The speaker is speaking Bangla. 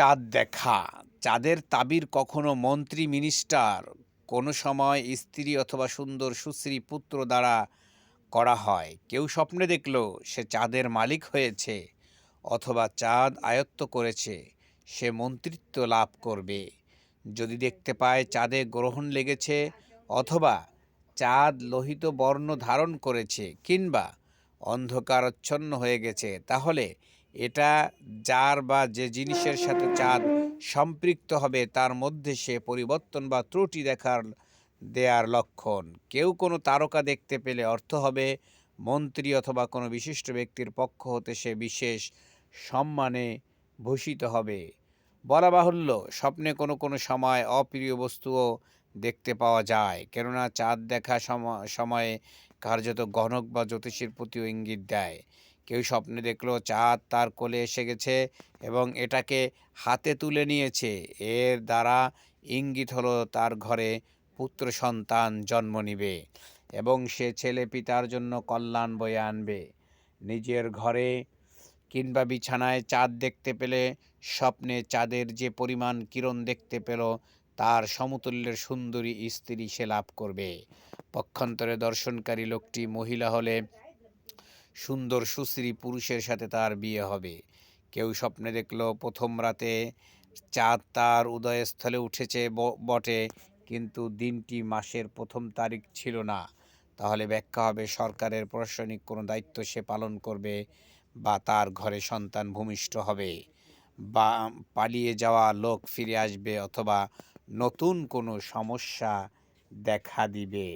চাঁদ দেখা। চাঁদের তাবির কখনো মন্ত্রী, মিনিস্টার, কোনো সময় স্ত্রী অথবা সুন্দর সুশ্রী পুত্র দ্বারা করা হয়। কেউ স্বপ্নে দেখল সে চাঁদের মালিক হয়েছে অথবা চাঁদ আয়ত্ত করেছে, সে মন্ত্রিত্ব লাভ করবে। যদি দেখতে পায় চাঁদে গ্রহণ লেগেছে অথবা চাঁদ লোহিত বর্ণ ধারণ করেছে কিংবা অন্ধকারাচ্ছন্ন হয়ে গেছে, তাহলে এটা যার বা যে জিনিসের সাথে চাঁদ সম্পৃক্ত হবে, তার মধ্যে সে পরিবর্তন বা ত্রুটি দেখার, দেয়ার লক্ষণ। কেউ কোনো তারকা দেখতে পেলে অর্থ হবে, মন্ত্রী অথবা কোনো বিশিষ্ট ব্যক্তির পক্ষ হতে সে বিশেষ সম্মানে ভূষিত হবে। বলা বাহুল্য, স্বপ্নে কোনো কোনো সময় অপ্রিয় বস্তুও দেখতে পাওয়া যায়, কেননা চাঁদ দেখা সম- সময়ে কার্যত গণক বা জ্যোতিষীর প্রতিও ইঙ্গিত দেয়। কেউ স্বপ্নে দেখল চাঁদ তার কোলে এসে গেছে এবং এটাকে হাতে তুলে নিয়েছে। এর দ্বারা ইঙ্গিত হলো তার ঘরে পুত্র সন্তান জন্ম নিবে এবং সে ছেলে পিতার জন্য কল্যাণ বয়ে আনবে। নিজের ঘরে কিংবা বিছানায় চাঁদ দেখতে পেলে স্বপ্নে চাঁদের যে পরিমাণ কিরণ দেখতে পেল তার সমতুল্যের সুন্দরী স্ত্রী সে লাভ করবে। পক্ষান্তরে দর্শনকারী লোকটি মহিলা হলে সুন্দর সুশ্রী পুরুষের সাথে তার বিয়ে হবে। কেউ স্বপ্নে দেখল প্রথম রাতে চাঁদ তার উদয়স্থলে উঠেছে বটে, কিন্তু দিনটি মাসের প্রথম তারিখ ছিল না। তাহলে ব্যাখ্যা হবে সরকারের প্রশাসনিক কোনো দায়িত্ব সে পালন করবে বা তার ঘরে সন্তান ভূমিষ্ঠ হবে। বা পালিয়ে যাওয়া লোক ফিরে আসবে অথবা নতুন কোনো সমস্যা দেখা দিবে।